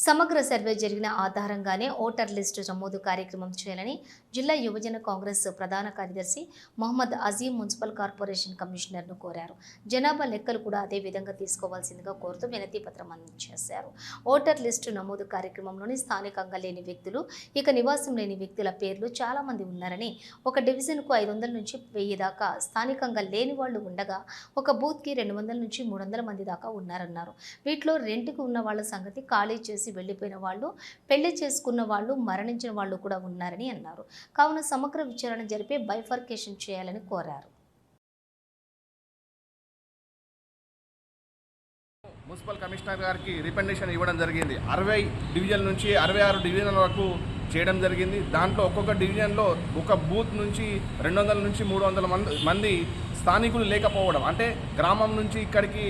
సమగ్ర సర్వే జరిగిన ఆధారంగానే ఓటర్ లిస్టు నమోదు కార్యక్రమం చేయాలని జిల్లా యువజన కాంగ్రెస్ ప్రధాన కార్యదర్శి మొహమ్మద్ అజీం మున్సిపల్ కార్పొరేషన్ కమిషనర్ను కోరారు. జనాభా లెక్కలు కూడా అదే విధంగా తీసుకోవాల్సిందిగా కోరుతూ వినతి పత్రం అందజేశారు. ఓటర్ లిస్టు నమోదు కార్యక్రమంలోని స్థానికంగా లేని వ్యక్తులు ఇక నివాసం లేని వ్యక్తుల పేర్లు చాలా మంది ఉన్నారని ఒక డివిజన్కు ఐదు వందల నుంచి వెయ్యి దాకా స్థానికంగా లేని వాళ్ళు ఉండగా ఒక బూత్కి రెండు వందల నుంచి మూడు వందల మంది దాకా ఉన్నారన్నారు. వీటిలో రెంట్కి ఉన్న వాళ్ళ సంగతి ఖాళీ చేసి వెళ్ళిపోయిన వాళ్ళు పెళ్ళి చేసుకున్న వాళ్ళు మరణించిన వాళ్ళు కూడా ఉన్నారని అన్నారు. కావున సమగ్ర విచారణ జరిపి బైఫర్కేషన్ చేయాలని కోరారు. మున్సిపల్ కమిషనర్ గారికి రికమెండేషన్ ఇవ్వడం జరిగింది. అరవై డివిజన్ నుంచి అరవై ఆరు డివిజన్ వరకు చేయడం జరిగింది. దాంట్లో ఒక్కొక్క డివిజన్లో ఒక బూత్ నుంచి రెండు వందల నుంచి మూడు వందల మంది మంది స్థానికులు లేకపోవడం అంటే గ్రామం నుంచి ఇక్కడికి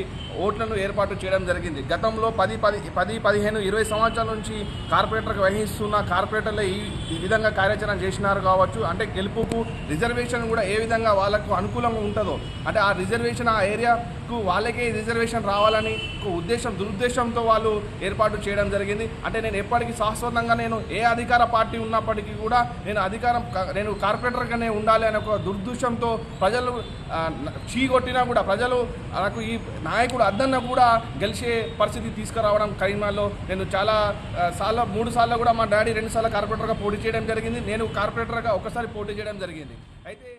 ఓట్లను ఏర్పాటు చేయడం జరిగింది. గతంలో పది పది పది పదిహేను ఇరవై సంవత్సరాల నుంచి కార్పొరేటర్కి వహిస్తున్న కార్పొరేటర్లు ఈ ఈ విధంగా కార్యాచరణ చేసినారు కావచ్చు. అంటే గెలుపుకు రిజర్వేషన్ కూడా ఏ విధంగా వాళ్ళకు అనుకూలంగా ఉంటుందో అంటే ఆ రిజర్వేషన్ ఆ ఏరియాకు వాళ్ళకే రిజర్వేషన్ రావాలని ఒక ఉద్దేశం దురుద్దేశంతో వాళ్ళు ఏర్పాటు చేయడం జరిగింది. అంటే నేను ఎప్పటికీ శాశ్వతంగా నేను ఏ అధికార పార్టీ ఉన్నప్పటికీ కూడా నేను అధికారం నేను కార్పొరేటర్గానే ఉండాలి అనే ఒక దుర్దృశ్యంతో ప్రజలు చీగొట్టినా చీ కొట్టినా కూడా ప్రజలు నాకు ఈ నాయకుడు అద్దన్న కూడా గెలిచే పరిస్థితి తీసుకురావడం కరీంనగర్లో. నేను చాలా సార్లు మూడు సార్లు కూడా మా డాడీ రెండు సార్లు కార్పొరేటర్గా పోటీ చేయడం జరిగింది. నేను కార్పొరేటర్గా ఒకసారి పోటీ చేయడం జరిగింది. అయితే